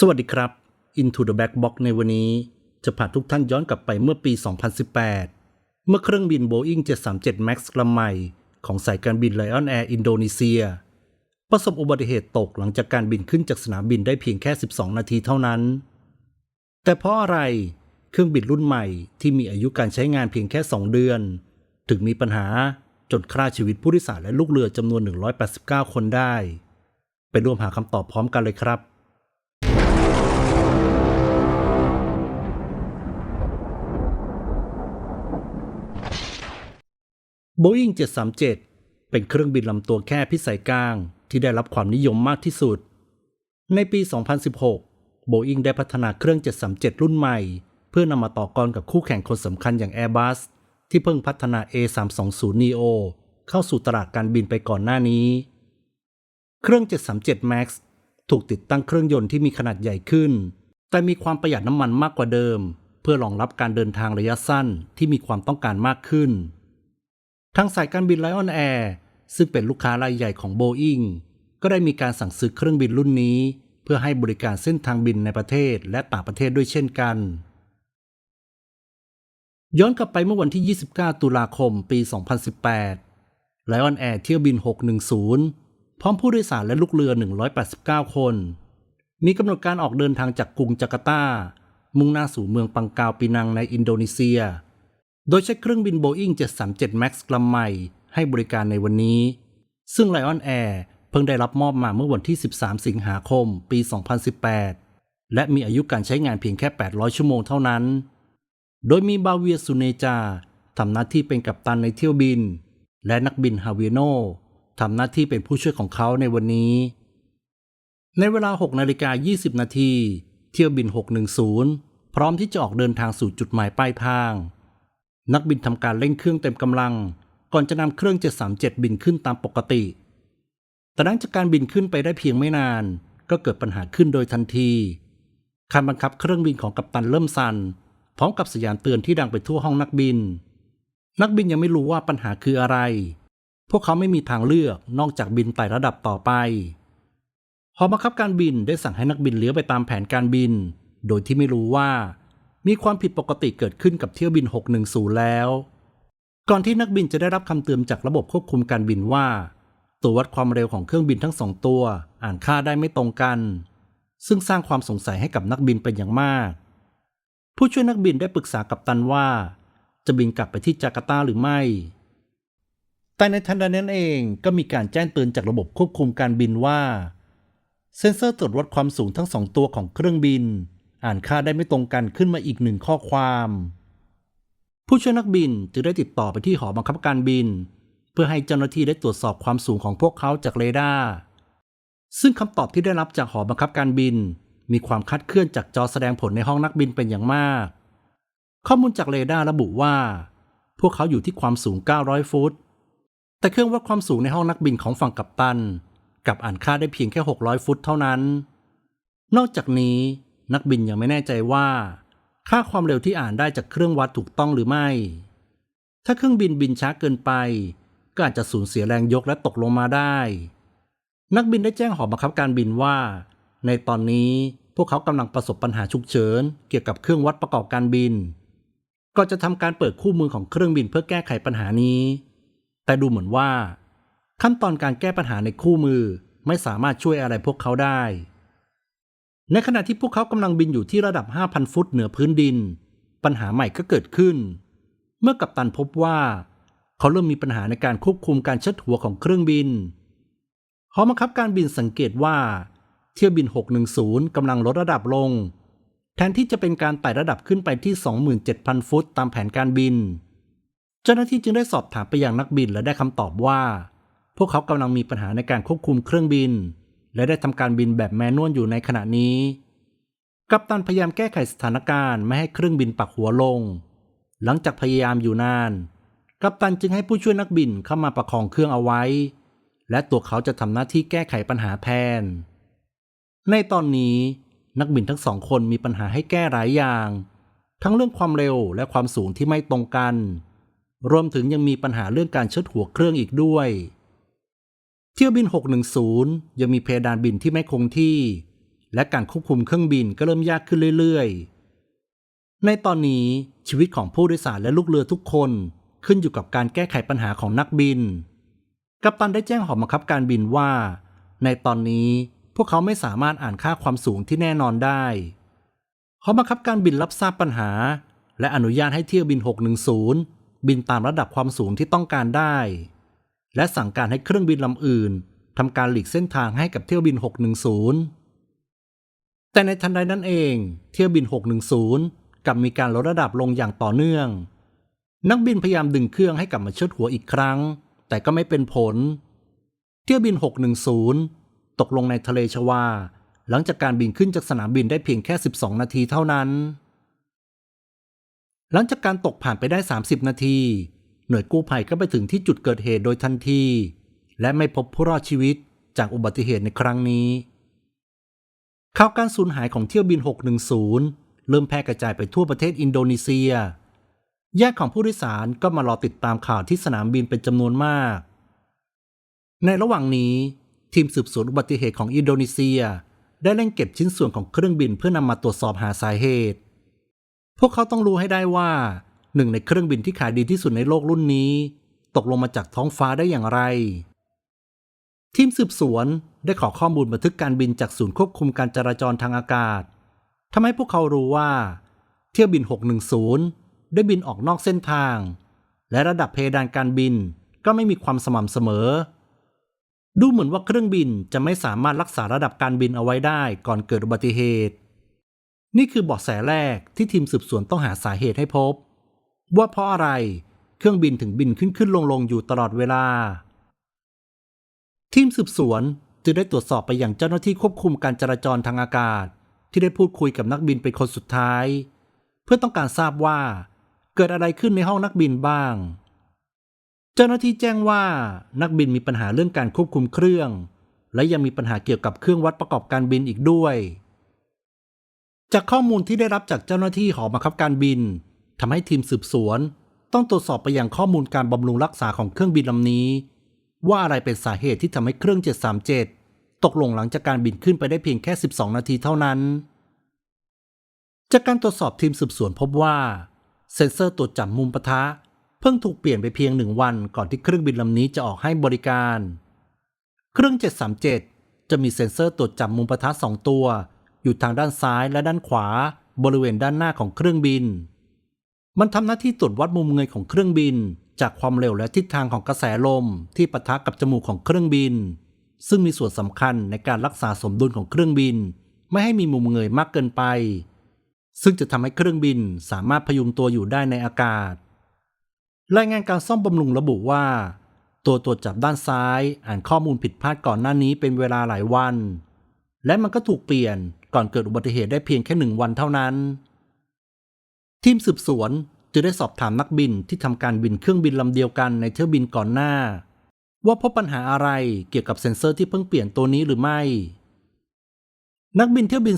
สวัสดีครับ Into the Black Box ในวันนี้ จะพาทุกท่านย้อนกลับไปเมื่อปี 2018 เมื่อเครื่องบิน Boeing 737 MAX ลำใหม่ ของสายการบิน Lion Air อินโดนีเซีย ประสบอุบัติเหตุตกหลังจากการบินขึ้นจากสนามบินได้เพียงแค่ 12 นาทีเท่านั้น แต่เพราะอะไรเครื่องบินรุ่นใหม่ที่มีอายุการใช้งานเพียงแค่ 2 เดือน ถึงมีปัญหาจนฆ่าชีวิตผู้โดยสารและลูกเรือจำนวน 189 คนได้ ไปร่วมหาคำตอบพร้อมกันเลยครับ Boeing 737 เป็นเครื่องบินลำตัวแค่พิสัยกลางที่ได้รับความนิยมมากที่สุด ในปี 2016 Boeing ได้พัฒนาเครื่อง 737 รุ่นใหม่ เพื่อนำมาต่อกรกับคู่แข่งคนสำคัญอย่าง Airbus ที่เพิ่งพัฒนา A320 Neo เข้าสู่ตลาดการบินไปก่อนหน้านี้ เครื่อง 737 MAX ถูกติดตั้งเครื่องยนต์ที่มีขนาดใหญ่ขึ้น แต่มีความประหยัดน้ำมันมากกว่าเดิม เพื่อรองรับการเดินทางระยะสั้นที่มีความต้องการมากขึ้น ทางสายการบิน Lion Air ซึ่งเป็นลูกค้ารายใหญ่ของ Boeing ก็ได้มีการสั่งซื้อเครื่องบินรุ่นนี้ เพื่อให้บริการเส้นทางบินในประเทศและต่างประเทศด้วยเช่นกัน ย้อนกลับไปเมื่อวันที่ 29 ตุลาคม ปี 2018 Lion Air เที่ยวบิน 610 พร้อมผู้โดยสารและลูกเรือ 189 คน มีกำหนดการออกเดินทางจากกรุงจาการ์ตา มุ่งหน้าสู่เมืองปังกาวปีนังในอินโดนีเซีย โดยใช้เครื่องบิน Boeing 737 MAX ลำใหม่ให้บริการในวันนี้ ซึ่ง Lion Air เพิ่งได้รับมอบมาเมื่อวันที่ 13 สิงหาคม ปี 2018 และมีอายุการใช้งานเพียงแค่ 800 ชั่วโมงเท่านั้น โดยมีบาเวียสุเนจาทำหน้าที่เป็นกัปตันในเที่ยวบิน และนักบินฮาเวียโนทำหน้าที่เป็นผู้ช่วยของเขาในวันนี้ ในเวลา 6 นาฬิกา 20 นาที เที่ยวบิน 610 พร้อมที่จะออกเดินทางสู่จุดหมายปลายทาง นักบินทำการเร่งเครื่องเต็มกำลัง ก่อนจะนำเครื่อง 737 บินขึ้นตามปกติ แต่หลังจากการบินขึ้นไปได้เพียงไม่นาน ก็เกิดปัญหาขึ้นโดยทันทีการบังคับเครื่องบินของกัปตันเริ่มสั่นพร้อมกับสัญญาณเตือนที่ดังไปทั่วห้องนักบิน นักบินยังไม่รู้ว่าปัญหาคืออะไร พวกเขาไม่มีทางเลือกนอกจากบินไต่ระดับต่อไปหอบังคับการบินได้สั่งให้นักบินเลี้ยวไปตามแผนการบิน โดยที่ไม่รู้ว่า มีความผิดปกติเกิดขึ้นกับเที่ยวบิน 610 แล้ว ก่อนที่นักบินจะได้รับคำเตือนจากระบบควบคุมการบินว่า ตัววัดความเร็วของเครื่องบินทั้งสองตัว อ่านค่าได้ไม่ตรงกัน ซึ่งสร้างความสงสัยให้กับนักบินเป็นอย่างมาก ผู้ช่วยนักบินได้ปรึกษากับตันว่า จะบินกลับไปที่จาการ์ตาหรือไม่ แต่ในทันใดนั้นเองก็มีการแจ้งเตือนจากระบบควบคุมการบินว่า เซ็นเซอร์ตรวจวัดความสูงทั้งสองตัวของเครื่องบิน อ่านค่าได้ไม่ตรงกันขึ้นมาอีกหนึ่งข้อความ ผู้ช่วยนักบินจึงได้ติดต่อไปที่หอบังคับการบิน เพื่อให้เจ้าหน้าที่ได้ตรวจสอบความสูงของพวกเขาจากเรดาร์ซึ่งคำตอบที่ได้รับจากหอบังคับการบิน มีความคลาดเคลื่อนจากจอแสดงผลในห้องนักบินเป็นอย่างมาก ข้อมูลจากเรดาร์ระบุว่า พวกเขาอยู่ที่ความสูง 900 ฟุต แต่เครื่องวัดความสูงในห้องนักบินของฝั่งกัปตัน กลับอ่านค่าได้เพียงแค่ 600 ฟุตเท่านั้น นอกจากนี้ นักบินยังไม่แน่ใจว่า ค่าความเร็วที่อ่านได้จากเครื่องวัดถูกต้องหรือไม่ ถ้าเครื่องบินบินช้าเกินไป ก็อาจจะสูญเสียแรงยกและตกลงมาได้ นักบินได้แจ้งหอบังคับการบินว่า ในตอนนี้พวกเขากำลังประสบปัญหาฉุกเฉินเกี่ยวกับเครื่องวัดประกอบการบิน ก็จะทำการเปิดคู่มือของเครื่องบินเพื่อแก้ไขปัญหานี้ แต่ดูเหมือนว่า ขั้นตอนการแก้ปัญหาในคู่มือไม่สามารถช่วยอะไรพวกเขาได้ ในขณะที่พวกเขากำลังบินอยู่ที่ระดับ 5,000 ฟุตเหนือพื้นดิน ปัญหาใหม่ก็เกิดขึ้น เมื่อกัปตันพบว่า เขาเริ่มมีปัญหาในการควบคุมการเชิดหัวของเครื่องบินหอบังคับการบินสังเกตว่า เที่ยวบิน 610กำลังลดระดับลง แทนที่จะเป็นการไต่ระดับขึ้นไปที่ 27,000 ฟุตตามแผนการบิน เจ้าหน้าที่จึงได้สอบถามไปยังนักบินและได้คำตอบว่า พวกเขากำลังมีปัญหาในการควบคุมเครื่องบิน และได้ทำการบินแบบแมนนวลอยู่ในขณะนี้ กัปตันพยายามแก้ไขสถานการณ์ไม่ให้เครื่องบินปักหัวลง หลังจากพยายามอยู่นาน กัปตันจึงให้ผู้ช่วยนักบินเข้ามาประคองเครื่องเอาไว้ และตัวเขาจะทำหน้าที่แก้ไขปัญหาแทน ในตอนนี้นักบินทั้งสองคนมีปัญหาให้แก้หลายอย่าง ทั้งเรื่องความเร็วและความสูงที่ไม่ตรงกัน รวมถึงยังมีปัญหาเรื่องการเชิดหัวเครื่องอีกด้วย เที่ยวบิน 610 ยังมีเพดานบินที่ไม่คงที่ และการควบคุมเครื่องบินก็เริ่มยากขึ้นเรื่อยๆ ในตอนนี้ชีวิตของผู้โดยสารและลูกเรือทุกคนขึ้นอยู่กับการแก้ไขปัญหาของนักบิน กัปตันได้แจ้งหอบังคับการบินว่า ในตอนนี้พวกเขาไม่สามารถอ่านค่าความสูงที่แน่นอนได้หอบังคับการบินรับทราบปัญหา และอนุญาตให้เที่ยวบิน 610 บินตามระดับความสูงที่ต้องการได้ และสั่งการให้เครื่องบินลำอื่นทำการหลีกเส้นทางให้กับเที่ยวบิน 610 แต่ในทันใดนั้นเอง เที่ยวบิน 610 กลับมีการลดระดับลงอย่างต่อเนื่อง นักบินพยายามดึงเครื่องให้กลับมาเชิดหัวอีกครั้ง แต่ก็ไม่เป็นผล เที่ยวบิน 610 ตกลงในทะเลชวา หลังจากการบินขึ้นจากสนามบินได้เพียงแค่ 12 นาทีเท่านั้น หลังจากการตกผ่านไปได้ 30 นาที หน่วยกู้ภัยก็ไปถึงที่จุดเกิดเหตุโดยทันที และไม่พบผู้รอดชีวิตจากอุบัติเหตุในครั้งนี้ ข่าวการสูญหายของเที่ยวบิน 610 เริ่มแพร่กระจายไปทั่วประเทศอินโดนีเซีย ญาติของผู้โดยสารก็มารอติดตามข่าวที่สนามบินเป็นจำนวนมาก ในระหว่างนี้ ทีมสืบสวนอุบัติเหตุของอินโดนีเซีย ได้เร่งเก็บชิ้นส่วนของเครื่องบินเพื่อนำมาตรวจสอบหาสาเหตุ พวกเขาต้องรู้ให้ได้ว่า หนึ่งในเครื่องบินที่ขายดีที่สุดในโลกรุ่นนี้ ตกลงมาจากท้องฟ้าได้อย่างไร ทีมสืบสวนได้ขอข้อมูลบันทึกการบินจากศูนย์ควบคุมการจราจรทางอากาศทำให้พวกเขารู้ว่า เที่ยวบิน 610 ได้บินออกนอกเส้นทาง และระดับเพดานการบินก็ไม่มีความสม่ำเสมอ ดูเหมือนว่าเครื่องบินจะไม่สามารถรักษาระดับการบินเอาไว้ได้ก่อนเกิดอุบัติเหตุ นี่คือเบาะแสแรกที่ทีมสืบสวนต้องหาสาเหตุให้พบ ว่าเพราะอะไรเครื่องบินถึงบินขึ้นขึ้นลงลงอยู่ตลอดเวลา ทีมสืบสวนจึงได้ตรวจสอบไปอย่างเจ้าหน้าที่ควบคุมการจราจรทางอากาศ ที่ได้พูดคุยกับนักบินเป็นคนสุดท้าย เพื่อต้องการทราบว่า เกิดอะไรขึ้นในห้องนักบินบ้าง เจ้าหน้าที่แจ้งว่านักบินมีปัญหาเรื่องการควบคุมเครื่อง และยังมีปัญหาเกี่ยวกับเครื่องวัดประกอบการบินอีกด้วย จากข้อมูลที่ได้รับจากเจ้าหน้าที่หอบังคับการบิน ทำให้ทีมสืบสวน ต้องตรวจสอบไปยังข้อมูลการบำรุงรักษาของเครื่องบินลำนี้ ว่าอะไรเป็นสาเหตุที่ทำให้เครื่อง 737 ตกลงหลังจากการบินขึ้นไปได้เพียงแค่ 12 นาทีเท่านั้น จากการตรวจสอบทีมสืบสวนพบว่า เซ็นเซอร์ตรวจจับมุมปะทะ เพิ่งถูกเปลี่ยนไปเพียงหนึ่งวันก่อนที่เครื่องบินลำนี้จะออกให้บริการ เครื่อง 737 จะมีเซ็นเซอร์ตรวจจับมุมปะทะสองตัว อยู่ทางด้านซ้ายและด้านขวาบริเวณด้านหน้าของเครื่องบิน มันทำหน้าที่ตรวจวัดมุมเงยของเครื่องบิน จากความเร็วและทิศทางของกระแสลม ที่ปะทะกับจมูกของเครื่องบิน ซึ่งมีส่วนสำคัญในการรักษาสมดุลของเครื่องบิน ไม่ให้มีมุมเงยมากเกินไป ซึ่งจะทำให้เครื่องบินสามารถพยุงตัวอยู่ได้ในอากาศ รายงานการซ่อมบำรุงระบุว่า ตัวตรวจจับด้านซ้ายอ่านข้อมูลผิดพลาดก่อนหน้านี้เป็นเวลาหลายวัน และมันก็ถูกเปลี่ยนก่อนเกิดอุบัติเหตุได้เพียงแค่หนึ่งวันเท่านั้น ทีมสืบสวนจึงได้สอบถามนักบินที่ทำการบินเครื่องบินลำเดียวกันในเที่ยวบินก่อนหน้า ว่าพบปัญหาอะไรเกี่ยวกับเซ็นเซอร์ที่เพิ่งเปลี่ยนตัวนี้หรือไม่ นักบินเที่ยวบิน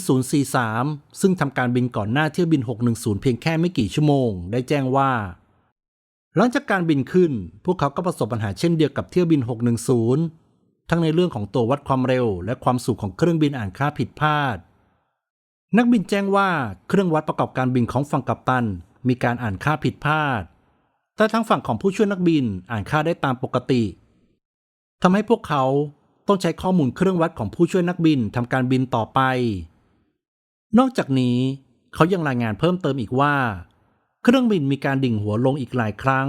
043 ซึ่งทำการบินก่อนหน้าเที่ยวบิน 610 เพียงแค่ไม่กี่ชั่วโมง ได้แจ้งว่า หลังจากการบินขึ้น พวกเขาก็ประสบปัญหาเช่นเดียวกับเที่ยวบิน 610 ทั้งในเรื่องของตัววัดความเร็ว และความสูงของเครื่องบินอ่านค่าผิดพลาด นักบินแจ้งว่าเครื่องวัดประกอบการบินของฝั่งกัปตัน มีการอ่านค่าผิดพลาด แต่ทางฝั่งของผู้ช่วยนักบินอ่านค่าได้ตามปกติทำให้พวกเขาต้องใช้ข้อมูลเครื่องวัดของผู้ช่วยนักบินทำการบินต่อไป นอกจากนี้เขายังรายงานเพิ่มเติมอีกว่า เครื่องบินมีการดิ่งหัวลงอีกหลายครั้ง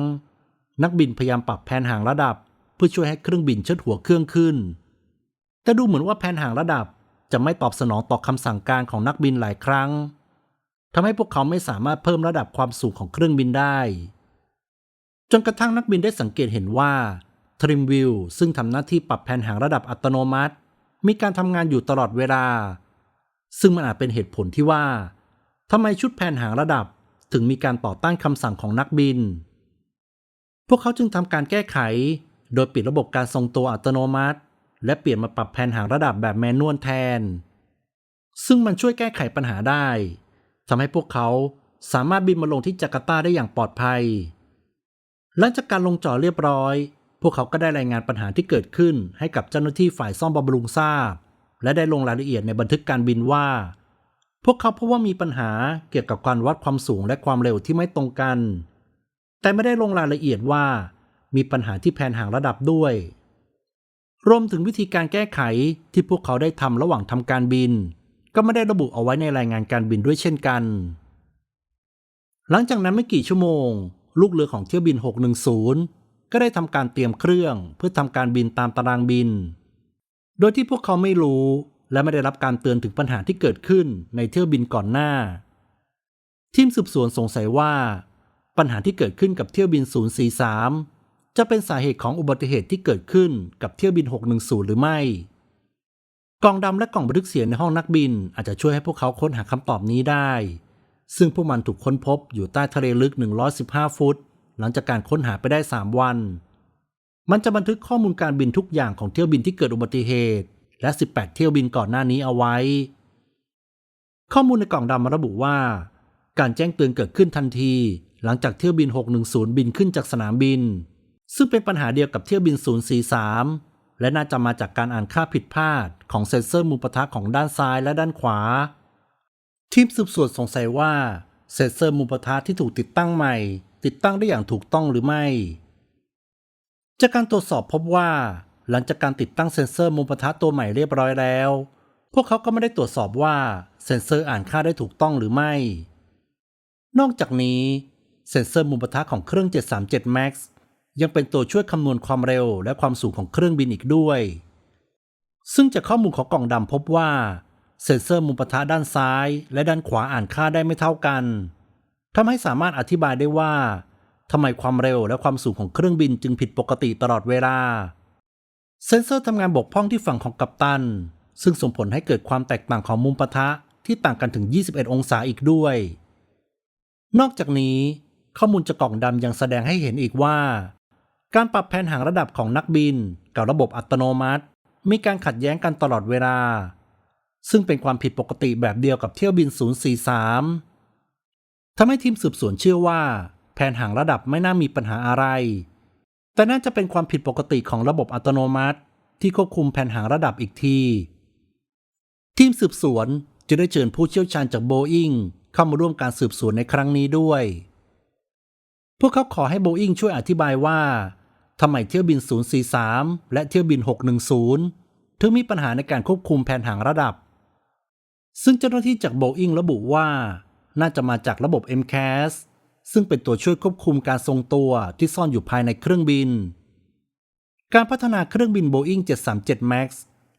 นักบินพยายามปรับแผนห่างระดับ เพื่อช่วยให้เครื่องบินเชิดหัวเครื่องขึ้น แต่ดูเหมือนว่าแผนห่างระดับ จะไม่ตอบสนองต่อคำสั่งการของนักบินหลายครั้งทำให้พวกเขาไม่สามารถเพิ่มระดับความสูงของเครื่องบินได้ จนกระทั่งนักบินได้สังเกตเห็นว่าทริมวิวซึ่งทำหน้าที่ปรับแผนหางระดับอัตโนมัติ มีการทำงานอยู่ตลอดเวลา ซึ่งมันอาจเป็นเหตุผลที่ว่าทำไมชุดแผนหางระดับถึงมีการต่อต้านคำสั่งของนักบิน พวกเขาจึงทำการแก้ไข โดยปิดระบบการทรงตัวอัตโนมัติ และเปลี่ยนมาปรับแผนหางระดับแบบแมนนวลแทน ซึ่งมันช่วยแก้ไขปัญหาได้ทำให้พวกเขาสามารถบินมาลงที่จาการ์ตาได้อย่างปลอดภัย หลังจากการลงจอดเรียบร้อย พวกเขาก็ได้รายงานปัญหาที่เกิดขึ้นให้กับเจ้าหน้าที่ฝ่ายซ่อมบำรุงทราบ และได้ลงรายละเอียดในบันทึกการบินว่า พวกเขาพบว่ามีปัญหาเกี่ยวกับการวัดความสูงและความเร็วที่ไม่ตรงกัน แต่ไม่ได้ลงรายละเอียดว่า มีปัญหาที่แผนหางระดับด้วย รวมถึงวิธีการแก้ไขที่พวกเขาได้ทำระหว่างทำการบิน ก็ไม่ได้ระบุเอาไว้ในรายงานการบินด้วยเช่นกัน หลังจากนั้นไม่กี่ชั่วโมง ลูกเรือของเที่ยวบิน 610 ก็ได้ทำการเตรียมเครื่องเพื่อทำการบินตามตารางบิน โดยที่พวกเขาไม่รู้และไม่ได้รับการเตือนถึงปัญหาที่เกิดขึ้นในเที่ยวบินก่อนหน้า ทีมสืบสวนสงสัยว่า ปัญหาที่เกิดขึ้นกับเที่ยวบิน 043 จะเป็นสาเหตุของอุบัติเหตุที่เกิดขึ้นกับเที่ยวบิน 610 หรือไม่ กล่องดำและกล่องบันทึกเสียงในห้องนักบิน อาจจะช่วยให้พวกเขาค้นหาคำตอบนี้ได้ ซึ่งพวกมันถูกค้นพบอยู่ใต้ทะเลลึก 115 ฟุต หลังจากการค้นหาไปได้ 3 วัน มันจะบันทึกข้อมูลการบินทุกอย่างของเที่ยวบินที่เกิดอุบัติเหตุ และ 18 เที่ยวบินก่อนหน้านี้เอาไว้ ข้อมูลในกล่องดำระบุว่า การแจ้งเตือนเกิดขึ้นทันที หลังจากเที่ยวบิน 610 บินขึ้นจากสนามบิน ซึ่งเป็นปัญหาเดียวกับเที่ยวบิน 043 และน่าจะมาจากการอ่านค่าผิดพลาดของเซ็นเซอร์มุมปะทะของด้านซ้ายและด้านขวา ทีมสืบสวนสงสัยว่าเซ็นเซอร์มุมปะทะที่ถูกติดตั้งใหม่ ติดตั้งได้อย่างถูกต้องหรือไม่ จากการตรวจสอบพบว่า หลังจากการติดตั้งเซ็นเซอร์มุมปะทะตัวใหม่เรียบร้อยแล้ว พวกเขาก็ไม่ได้ตรวจสอบว่าเซ็นเซอร์อ่านค่าได้ถูกต้องหรือไม่ นอกจากนี้เซ็นเซอร์มุมปะทะของเครื่อง 737 MAX ยังเป็นตัวช่วยคำนวณความเร็วและความสูงของเครื่องบินอีกด้วย ซึ่งจากข้อมูลของกล่องดำพบว่า เซ็นเซอร์มุมปะทะด้านซ้าย และด้านขวาอ่านค่าได้ไม่เท่ากันทำให้สามารถอธิบายได้ว่าทำไมความเร็วและความสูงของเครื่องบินจึงผิดปกติตลอดเวลา เซ็นเซอร์ทำงานบกพร่องที่ฝั่งของกัปตัน ซึ่งส่งผลให้เกิดความแตกต่างของมุมปะทะที่ต่างกันถึง 21 องศาอีกด้วย นอกจากนี้ ข้อมูลจากกล่องดำยังแสดงให้เห็นอีกว่า การปรับแผนหางระดับของนักบินกับระบบอัตโนมัติ มีการขัดแย้งกันตลอดเวลา ซึ่งเป็นความผิดปกติแบบเดียวกับเที่ยวบิน 043ทำให้ทีมสืบสวนเชื่อว่า แผนหางระดับไม่น่ามีปัญหาอะไร แต่น่าจะเป็นความผิดปกติของระบบอัตโนมัติ ที่ควบคุมแผนหางระดับอีกที ทีมสืบสวนจะได้เชิญผู้เชี่ยวชาญจากโบอิงเข้ามาร่วมการสืบสวนในครั้งนี้ด้วย พวกเขาขอให้โบอิงช่วยอธิบายว่า ทำไมเที่ยวบิน 043 และเที่ยวบิน 610 ถึงมีปัญหาในการควบคุมแผนหางระดับ ซึ่งเจ้าหน้าที่จากโบอิงระบุว่า น่าจะมาจากระบบ MCAS ซึ่งเป็นตัวช่วยควบคุมการทรงตัวที่ซ่อนอยู่ภายในเครื่องบิน การพัฒนาเครื่องบิน Boeing 737 MAX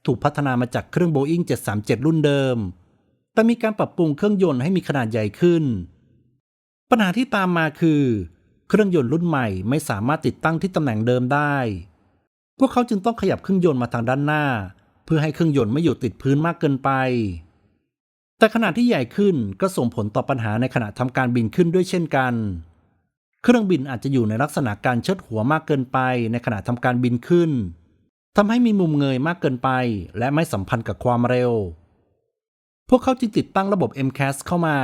ถูกพัฒนามาจากเครื่อง Boeing 737 รุ่นเดิม แต่มีการปรับปรุงเครื่องยนต์ให้มีขนาดใหญ่ขึ้น ปัญหาที่ตามมาคือ เครื่องยนต์รุ่นใหม่ไม่สามารถติดตั้งที่ตำแหน่งเดิมได้ พวกเขาจึงต้องขยับเครื่องยนต์มาทางด้านหน้า เพื่อให้เครื่องยนต์ไม่อยู่ติดพื้นมากเกินไป แต่ขนาดที่ใหญ่ขึ้นก็ส่งผลต่อปัญหาในขณะทำการบินขึ้นด้วยเช่นกัน เครื่องบินอาจจะอยู่ในลักษณะการเชิดหัวมากเกินไป ในขณะทำการบินขึ้นทำให้มีมุมเงยมากเกินไป และไม่สัมพันธ์กับความเร็ว พวกเขาจึงติดตั้งระบบ MCAS เข้ามา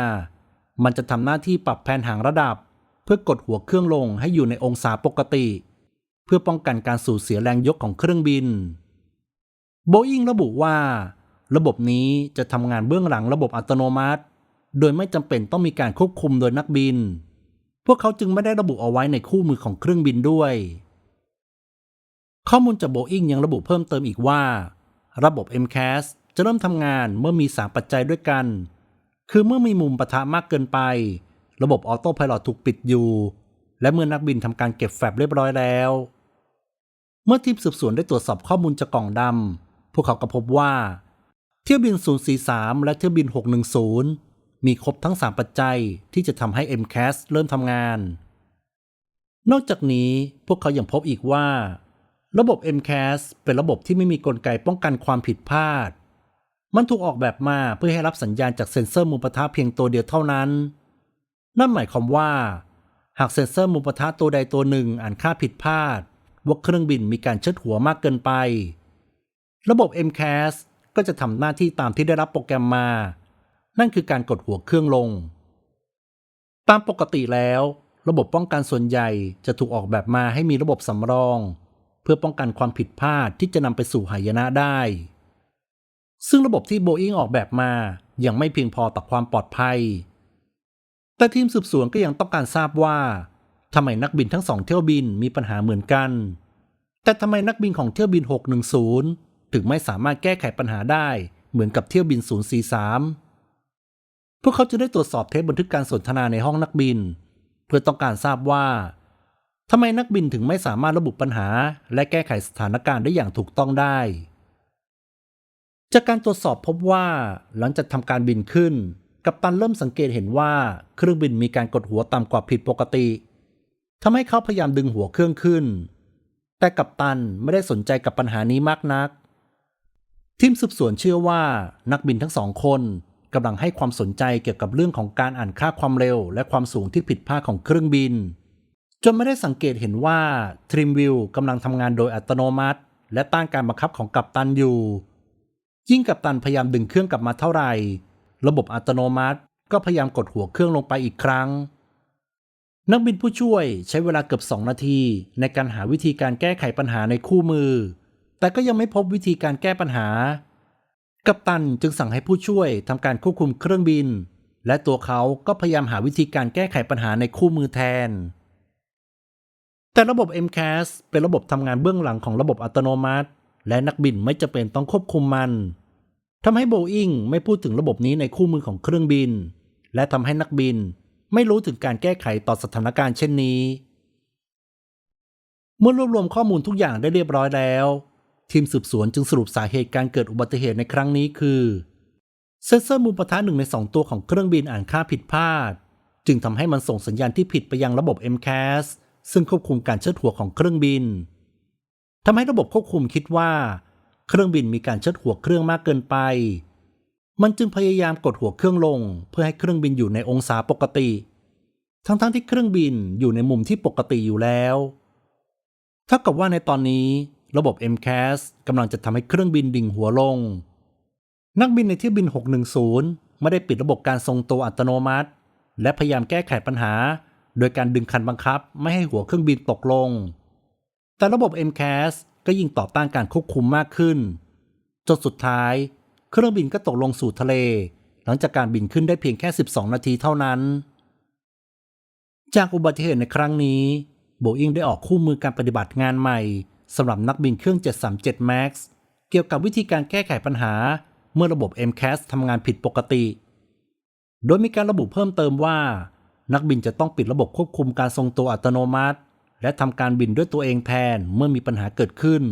มันจะทำหน้าที่ปรับแผนหางระดับ พื่อกดหัวเครื่องลงให้อยู่ในองศาปกติ เพื่อป้องกันการสูญเสียแรงยกของเครื่องบิน โบอิงระบุว่า ระบบนี้จะทำงานเบื้องหลังระบบอัตโนมัติ โดยไม่จำเป็นต้องมีการควบคุมโดยนักบิน พวกเขาจึงไม่ได้ระบุเอาไว้ในคู่มือของเครื่องบินด้วย ข้อมูลจากโบอิงยังระบุเพิ่มเติมอีกว่า ระบบ MCAS จะเริ่มทำงานเมื่อมี 3 ปัจจัยด้วยกัน คือเมื่อมีมุมปะทะมากเกินไป ระบบออโต้พายโถูกปิดอยู่ และเมื่อนักบินทำการเก็บแฟบเรียบร้อยแล้ว เมื่อทีมสืบสวนได้ตรวจสอบข้อมูลจากกล่องดำพวกเขาก็พบว่า เที่ยวบิน 043 และเที่ยวบิน 610 มีครบทั้ง 3 ปัจจัยที่จะทำให้ MCAS เริ่มทำงาน นอกจากนี้พวกเขายังพบอีกว่า ระบบ MCAS เป็นระบบที่ไม่มีกลไกป้องกันความผิดพลาด มันถูกออกแบบมาเพื่อให้รับสัญญาณจากเซ็นเซอร์มุมปะทะเพียงตัวเดียวเท่านั้น นั่นหมายความว่า หากเซ็นเซอร์มุมปะทะตัวใดตัวหนึ่งอ่านค่าผิดพลาดว่าเครื่องบินมีการเชิดหัวมากเกินไป ระบบ MCAS ก็จะทำหน้าที่ตามที่ได้รับโปรแกรมมา นั่นคือการกดหัวเครื่องลง ตามปกติแล้ว ระบบป้องกันส่วนใหญ่จะถูกออกแบบมาให้มีระบบสำรอง เพื่อป้องกันความผิดพลาดที่จะนำไปสู่หายนะได้ ซึ่งระบบที่โบอิงออกแบบมายังไม่เพียงพอต่อความปลอดภัย แต่ทีมสืบสวนก็ยังต้องการทราบว่าทำไมนักบินทั้งสองเที่ยวบินมีปัญหาเหมือนกัน แต่ทำไมนักบินของเที่ยวบิน 610 ถึงไม่สามารถแก้ไขปัญหาได้เหมือนกับเที่ยวบิน 043 พวกเขาจะได้ตรวจสอบเทปบันทึกการสนทนาในห้องนักบิน เพื่อต้องการทราบว่าทำไมนักบินถึงไม่สามารถระบุปัญหา และแก้ไขสถานการณ์ได้อย่างถูกต้องได้ จากการตรวจสอบพบว่าหลังจากทำการบินขึ้น กัปตันเริ่มสังเกตเห็นว่าเครื่องบินมีการกดหัวต่ำกว่าผิดปกติทำให้เขาพยายามดึงหัวเครื่องขึ้น แต่กัปตันไม่ได้สนใจกับปัญหานี้มากนัก ทีมสืบสวนเชื่อว่านักบินทั้งสองคนกำลังให้ความสนใจเกี่ยวกับเรื่องของการอ่านค่าความเร็ว และความสูงที่ผิดพลาดของเครื่องบิน จนไม่ได้สังเกตเห็นว่าทริมวิวกำลังทำงานโดยอัตโนมัติ และต้านการบังคับของกัปตันอยู่ ยิ่งกัปตันพยายามดึงเครื่องกลับมาเท่าไหร่ ระบบอัตโนมัติ ก็พยายามกดหัวเครื่องลงไปอีกครั้ง นักบินผู้ช่วยใช้เวลาเกือบ 2 นาที ในการหาวิธีการแก้ไขปัญหาในคู่มือ แต่ก็ยังไม่พบวิธีการแก้ปัญหา กัปตันจึงสั่งให้ผู้ช่วยทำการควบคุมเครื่องบิน และตัวเขาก็พยายามหาวิธีการแก้ไขปัญหาในคู่มือแทนแต่ระบบ MCAS เป็นระบบทำงานเบื้องหลังของระบบอัตโนมัติ และนักบินไม่จำเป็นต้องควบคุมมัน ทำให้โบอิงไม่พูดถึงระบบนี้ในคู่มือของเครื่องบิน และทำให้นักบินไม่รู้ถึงการแก้ไขต่อสถานการณ์เช่นนี้ เมื่อรวบรวมข้อมูลทุกอย่างได้เรียบร้อยแล้ว ทีมสืบสวนจึงสรุปสาเหตุการเกิดอุบัติเหตุในครั้งนี้คือเซนเซอร์มูลปะทะหนึ่งในสองตัวของเครื่องบินอ่านค่าผิดพลาด จึงทำให้มันส่งสัญญาณที่ผิดไปยังระบบ MCAS ซึ่งควบคุมการเชิดหัวของเครื่องบินทำให้ระบบควบคุมคิดว่า เครื่องบินมีการเชิดหัวเครื่องมากเกินไป มันจึงพยายามกดหัวเครื่องลง เพื่อให้เครื่องบินอยู่ในองศาปกติ ทั้งๆทที่เครื่องบินอยู่ในมุมที่ปกติอยู่แล้วเท่ากับว่าในตอนนี้ระบบ MCAS กำลังจะทำให้เครื่องบินดิ่งหัวลง นักบินในเที่ยวบิน 610 ไม่ได้ปิดระบบการทรงตัวอัตโนมัติ และพยายามแก้ไขปัญหา โดยการดึงคันบังคับ ไม่ให้หัวเครื่องบินตกลง แต่ระบบ MCAS ก็ยิ่งต่อต้านการควบคุมมากขึ้น จนสุดท้าย เครื่องบินก็ตกลงสู่ทะเล หลังจากการบินขึ้นได้เพียงแค่ 12 นาทีเท่านั้น จากอุบัติเหตุในครั้งนี้โบอิงได้ออกคู่มือการปฏิบัติงานใหม่สำหรับนักบินเครื่อง 737 MAX เกี่ยวกับวิธีการแก้ไขปัญหา เมื่อระบบ MCAS ทำงานผิดปกติ โดยมีการระบุเพิ่มเติมว่า นักบินจะต้องปิดระบบควบคุมการทรงตัวอัตโนมัติ และทำการบินด้วยตัวเองแทนเมื่อมีปัญหาเกิดขึ้น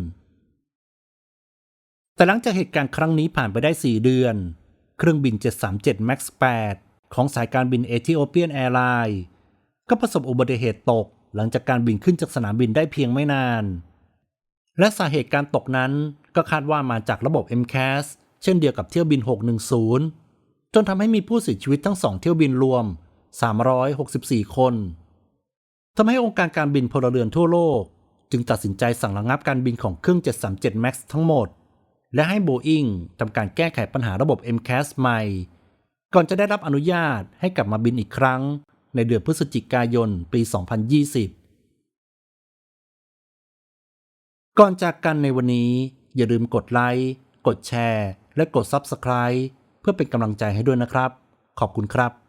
แต่หลังจากเหตุการณ์ครั้งนี้ผ่านไปได้ 4 เดือน เครื่องบิน 737 MAX 8 ของสายการบินเอธิโอเปียนแอร์ไลน์ก็ประสบอุบัติเหตุตกหลังจากการบินขึ้นจากสนามบินได้เพียงไม่นาน และสาเหตุการตกนั้นก็คาดว่ามาจากระบบ MCAS เช่นเดียวกับเที่ยวบิน 610 จนทำให้มีผู้เสียชีวิตทั้งสองเที่ยวบินรวม 364 คน ทำให้องค์การการบินพลเรือนทั่วโลก จึงตัดสินใจสั่งระงับการบินของเครื่อง 737 MAX ทั้งหมด และให้โบอิงทำการแก้ไขปัญหาระบบ MCAS ใหม่ ก่อนจะได้รับอนุญาตให้กลับมาบินอีกครั้ง ในเดือนพฤศจิกายน ปี 2020 ก่อนจากกันในวันนี้ อย่าลืมกดไลค์ กดแชร์ และกด Subscribe เพื่อเป็นกำลังใจให้ด้วยนะครับ ขอบคุณครับ